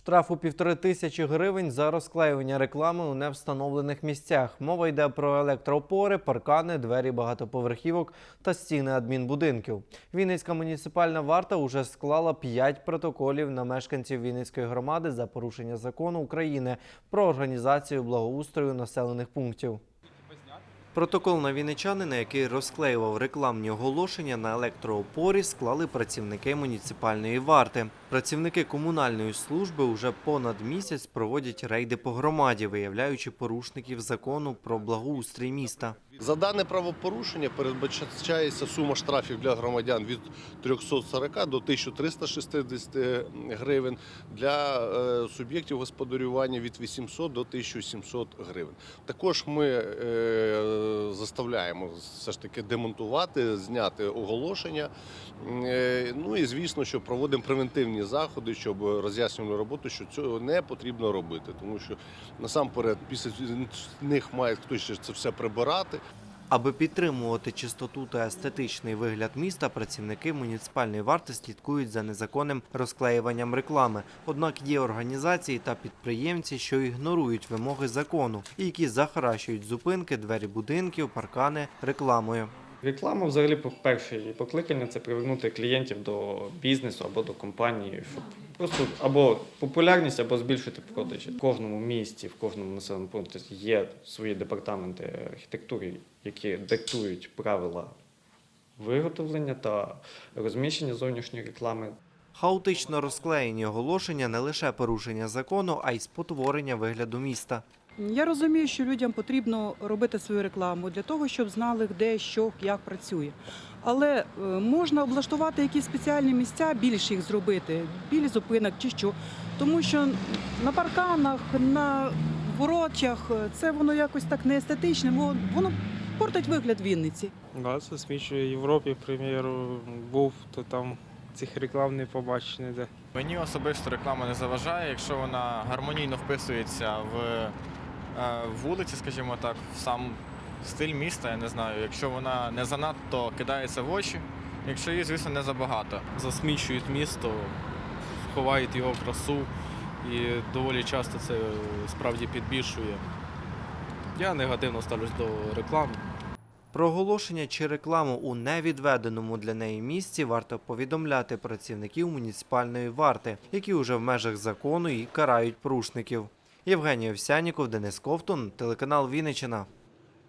Штраф у півтори тисячі гривень за розклеювання реклами у невстановлених місцях. Мова йде про електроопори, паркани, двері багатоповерхівок та стіни адмінбудинків. Вінницька муніципальна варта уже склала 5 протоколів на мешканців Вінницької громади за порушення закону України про організацію благоустрою населених пунктів. Протокол на вінничанина, який розклеював рекламні оголошення на електроопорі, склали працівники муніципальної варти. Працівники комунальної служби уже понад місяць проводять рейди по громаді, виявляючи порушників закону про благоустрій міста. За дане правопорушення передбачається сума штрафів для громадян від 340 до 1360 гривень, для е, суб'єктів господарювання від 800 до 1700 гривень. Також ми е, заставляємо все ж таки демонтувати, зняти оголошення. Е, Ну і звісно, що проводимо превентивні заходи, щоб роз'яснювали роботу, що цього не потрібно робити, тому що насамперед після них має хтось це все прибирати. Аби підтримувати чистоту та естетичний вигляд міста, працівники муніципальної варти слідкують за незаконним розклеюванням реклами. Однак є організації та підприємці, що ігнорують вимоги закону і які захаращують зупинки, двері будинків, паркани рекламою. Реклама взагалі по перше її покликання це привернути клієнтів до бізнесу або до компанії, щоб просто або популярність, або збільшити продажі. В кожному місті, в кожному населеному пункті є свої департаменти архітектури, які диктують правила виготовлення та розміщення зовнішньої реклами. Хаотично розклеєні оголошення не лише порушення закону, а й спотворення вигляду міста. Я розумію, що людям потрібно робити свою рекламу для того, щоб знали, де, що, як працює. Але е, можна облаштувати якісь спеціальні місця, більше їх зробити, біля зупинок чи що. Тому що на парканах, на воротях е, це воно якось так не естетичне, бо воно портить вигляд Вінниці. Да, засмічує Європі, к приміру, був, то там цих реклам не побачиш ніде. Мені особисто реклама не заважає, якщо вона гармонійно вписується в вулиці, скажімо так, в сам стиль міста, я не знаю. Якщо вона не занадто кидається в очі, якщо її, звісно, не забагато. засмічують місто, ховають його красу і доволі часто це справді підбільшує. Я негативно ставлюсь до реклами. Про оголошення чи рекламу у невідведеному для неї місці варто повідомляти працівників муніципальної варти, які уже в межах закону і карають порушників. Євгеній Овсяніков, Денис Ковтун, телеканал Вінниччина.